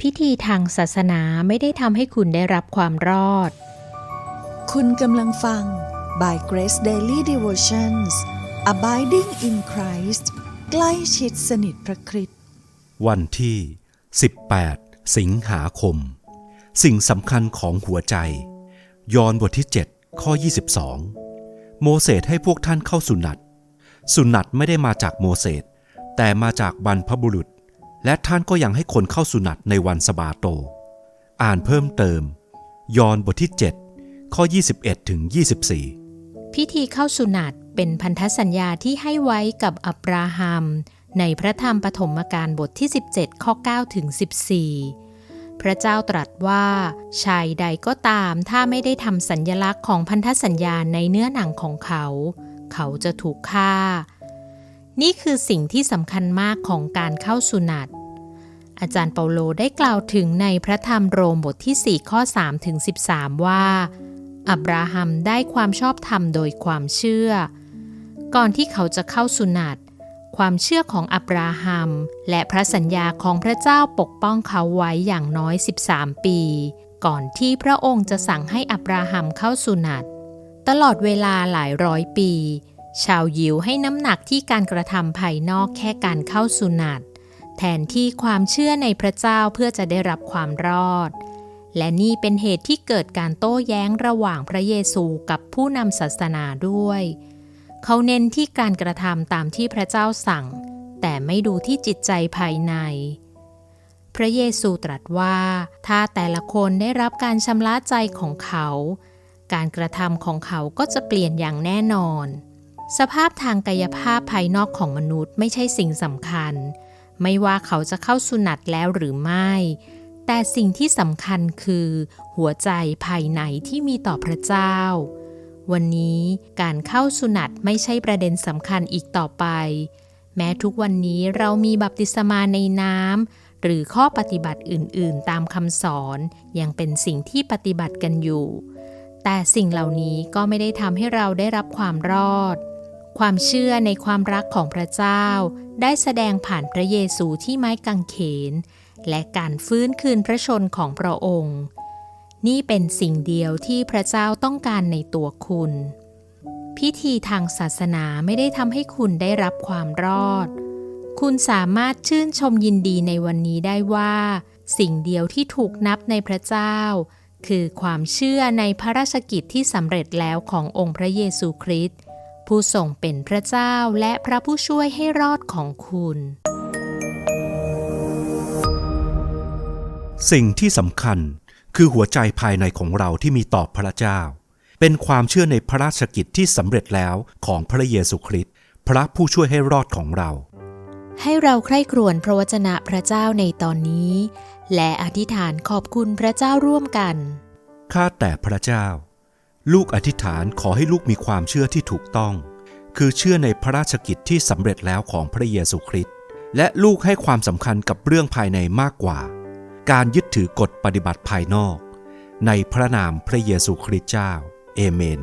พิธีทางศาสนาไม่ได้ทำให้คุณได้รับความรอด คุณกำลังฟัง by Grace Daily Devotions Abiding in Christ ใกล้ชิดสนิทพระคริสต์วันที่ 18 สิงหาคม สิ่งสำคัญของหัวใจ ยอห์นบทที่ 7 ข้อ 22 โมเสสให้พวกท่านเข้าสุนัต สุนัตไม่ได้มาจากโมเสสแต่มาจากบรรพบุรุษ และท่านก็ยังให้คนเข้าสุนัตในวันสบาโต อ่านเพิ่มเติม ยอห์นบทที่ 7 ข้อ 21ถึง24 พิธีเข้าสุนัตเป็นพันธสัญญาที่ให้ไว้กับอับราฮัม ในพระธรรมปฐมกาลบทที่ 17 ข้อ9ถึง14 พระเจ้าตรัสว่า ชายใดก็ตามถ้าไม่ได้ทำสัญญลักษณ์ของพันธสัญญาในเนื้อหนังของเขา เขาจะถูกฆ่า นี่คือสิ่งที่สำคัญมากของการเข้าสุนัตอาจารย์เปาโลได้กล่าวถึงในพระธรรมโรมบทที่ 4 ข้อ3ถึง13 ว่า อับราฮัมได้ความชอบธรรมโดยความเชื่อ ก่อนที่เขาจะเข้าสุนัตความเชื่อของอับราฮัมและพระสัญญาของพระเจ้าปกป้องเขาไว้อย่างน้อย 13 ปี ก่อนที่พระองค์จะสั่งให้อับราฮัมเข้าสุนัตตลอดเวลาหลายร้อยปี ชาวยิวให้น้ำหนักที่การกระทำภายนอกแค่การเข้าสุนัตแทนที่ความเชื่อในพระเจ้าเพื่อจะได้รับความรอด และนี่เป็นเหตุที่เกิดการโต้แย้งระหว่างพระเยซูกับผู้นำศาสนาด้วย เขาเน้นที่การกระทำตามที่พระเจ้าสั่ง แต่ไม่ดูที่จิตใจภายใน พระเยซูตรัสว่า ถ้าแต่ละคนได้รับการชำระใจของเขา การกระทำของเขาก็จะเปลี่ยนอย่างแน่นอน สภาพทางกายภาพภายนอกของมนุษย์ไม่ใช่สิ่งสำคัญ ไม่ว่าเขาจะเข้าสุนัตแล้วหรือไม่ แต่สิ่งที่สำคัญคือ หัวใจภายในที่มีต่อพระเจ้า วันนี้การเข้าสุนัตไม่ใช่ประเด็นสำคัญอีกต่อไป แม้ทุกวันนี้เรามีบัพติศมาในน้ำหรือข้อปฏิบัติอื่น ๆ ตามคำสอนยังเป็นสิ่งที่ปฏิบัติกันอยู่ แต่สิ่งเหล่านี้ก็ไม่ได้ทำให้เราได้รับความรอด ความเชื่อในความรักของพระเจ้า ได้แสดงผ่านพระเยซูที่ไม้กางเขน และการฟื้นคืนพระชนของพระองค์ นี่เป็นสิ่งเดียวที่พระเจ้าต้องการในตัวคุณ พิธีทางศาสนาไม่ได้ทำให้คุณได้รับความรอด คุณสามารถชื่นชมยินดีในวันนี้ได้ว่า สิ่งเดียวที่ถูกนับในพระเจ้า คือความเชื่อในพระราชกิจที่สำเร็จแล้วขององค์พระเยซูคริสต์ ผู้ทรงเป็นพระเจ้าและพระผู้ช่วยให้รอดของคุณ สิ่งที่สำคัญคือหัวใจภายในของเราที่มีต่อพระเจ้า เป็นความเชื่อในพระราชกิจที่สำเร็จแล้วของพระเยซูคริสต์พระผู้ช่วยให้รอดของเรา ให้เราใคร่ครวญพระวจนะพระเจ้าในตอนนี้ และอธิษฐานขอบคุณพระเจ้าร่วมกัน ข้าแต่พระเจ้า ลูกอธิษฐานขอให้ลูกมีความเชื่อที่ถูกต้อง คือเชื่อในพระราชกิจที่สำเร็จแล้วของพระเยซูคริสต์และลูกให้ความสำคัญกับเรื่องภายในมากกว่า การยึดถือกฎปฏิบัติภายนอก ในพระนามพระเยซูคริสต์เจ้า เอเมน